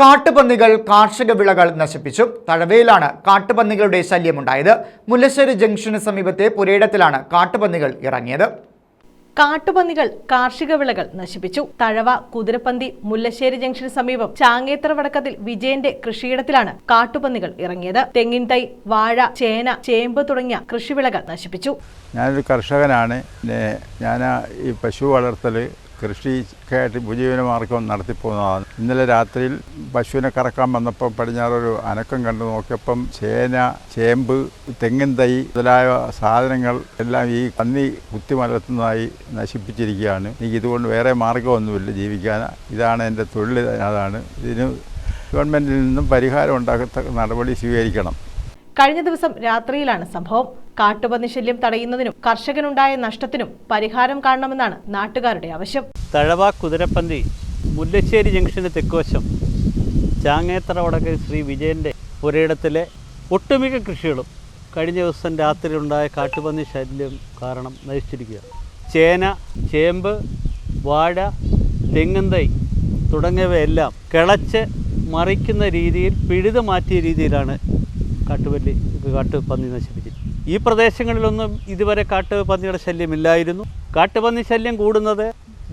കാട്ടുപന്നികൾ കാർഷിക വിളകൾ നശിപ്പിച്ചു. തഴവയിലാണ് കാട്ടുപന്നികളുടെ ശല്യമുണ്ടായത്. മുല്ലശ്ശേരി ജംഗ്ഷന് സമീപത്തെ പുരയിടത്തിലാണ് കാട്ടുപന്നികൾ ഇറങ്ങിയത്. കാട്ടുപന്നികൾ കാർഷിക വിളകൾ നശിപ്പിച്ചു. തഴവ കുതിരപ്പന്തി മുല്ലശ്ശേരി ജംഗ്ഷന് സമീപം ചാങ്ങേത്ര വടക്കത്തിൽ വിജയന്റെ കൃഷിയിടത്തിലാണ് കാട്ടുപന്നികൾ ഇറങ്ങിയത്. തെങ്ങിൻ തൈ വാഴ ചേന ചേമ്പ് തുടങ്ങിയ കൃഷിവിളകൾ നശിപ്പിച്ചു. ഞാനൊരു കർഷകനാണ്. ഞാൻ ഈ പശു വളർത്തൽ കൃഷിക്കായിട്ട് ഉപജീവനമാർഗം നടത്തിപ്പോകുന്നതാണ് ഇന്നലെ രാത്രിയിൽ പശുവിനെ കറക്കാൻ വന്നപ്പോൾ പടിഞ്ഞാറൊരു അനക്കം കണ്ടു. നോക്കിയപ്പം ചേന ചേമ്പ് തെങ്ങിൻ തൈ മുതലായ സാധനങ്ങൾ എല്ലാം ഈ പന്നി കുത്തിമലർത്തുന്നതായി നശിപ്പിച്ചിരിക്കുകയാണ്. എനിക്ക് ഇതുകൊണ്ട് വേറെ മാർഗമൊന്നുമില്ല ജീവിക്കാൻ. ഇതാണ് എന്റെ തൊഴിൽ അതാണ്. ഇതിന് ഗവൺമെന്റിൽ നിന്നും പരിഹാരം ഉണ്ടാക്കത്തക്ക നടപടി സ്വീകരിക്കണം. കഴിഞ്ഞ ദിവസം രാത്രിയിലാണ് സംഭവം. കാട്ടുപന്നി ശല്യം തടയുന്നതിനും കർഷകനുണ്ടായ നഷ്ടത്തിനും പരിഹാരം കാണണമെന്നാണ് നാട്ടുകാരുടെ ആവശ്യം. തഴവ കുതിരപ്പന്തി മുല്ലശ്ശേരി ജംഗ്ഷന് തെക്കുവശം ചാങ്ങേത്തറ വടക്ക് ശ്രീ വിജയന്റെ പുരയിടത്തിലെ ഒട്ടുമിക്ക കൃഷികളും കഴിഞ്ഞ ദിവസം രാത്രി ഉണ്ടായ കാട്ടുപന്നി ശല്യം കാരണം നശിച്ചിരിക്കുകയാണ്. ചേന ചേമ്പ് വാഴ തെങ്ങുന്തൈ തുടങ്ങിയവയെല്ലാം കിളച്ച് മറിക്കുന്ന രീതിയിൽ പിഴുത് മാറ്റിയ രീതിയിലാണ് കാട്ടുപല്ലി കാട്ടുപന്നി നശിപ്പിച്ചത് ഈ പ്രദേശങ്ങളിലൊന്നും ഇതുവരെ കാട്ടുപന്നിയുടെ ശല്യമില്ലായിരുന്നു. കാട്ടുപന്നി ശല്യം കൂടുന്നത്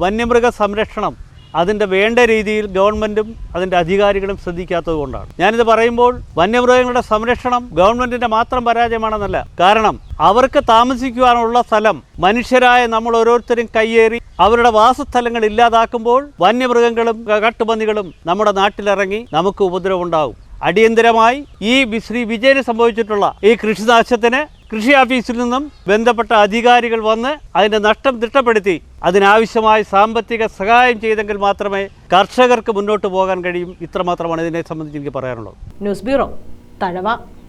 വന്യമൃഗ സംരക്ഷണം അതിന്റെ വേണ്ട രീതിയിൽ ഗവൺമെന്റും അതിന്റെ അധികാരികളും ശ്രദ്ധിക്കാത്തത് കൊണ്ടാണ്. ഞാനിത് പറയുമ്പോൾ വന്യമൃഗങ്ങളുടെ സംരക്ഷണം ഗവൺമെന്റിന്റെ മാത്രം പരാജയമാണെന്നല്ല. കാരണം അവർക്ക് താമസിക്കുവാനുള്ള സ്ഥലം മനുഷ്യരായ നമ്മൾ ഓരോരുത്തരും കയ്യേറി അവരുടെ വാസസ്ഥലങ്ങൾ ഇല്ലാതാക്കുമ്പോൾ വന്യമൃഗങ്ങളും കാട്ടുപന്നികളും നമ്മുടെ നാട്ടിലിറങ്ങി നമുക്ക് ഉപദ്രവമുണ്ടാകും അടിയന്തരമായി ഈ ശ്രീ വിജയന് സംഭവിച്ചിട്ടുള്ള ഈ കൃഷിനാശത്തിന് കൃഷി ഓഫീസിൽ നിന്നും ബന്ധപ്പെട്ട അധികാരികൾ വന്ന് അതിന്റെ നഷ്ടം തിട്ടപ്പെടുത്തി അതിനാവശ്യമായ സാമ്പത്തിക സഹായം ചെയ്തെങ്കിൽ മാത്രമേ കർഷകർക്ക് മുന്നോട്ട് പോകാൻ കഴിയും. ഇത്രമാത്രമാണ് ഇതിനെ സംബന്ധിച്ച് എനിക്ക് പറയാനുള്ളത്. News bureau Thazhava.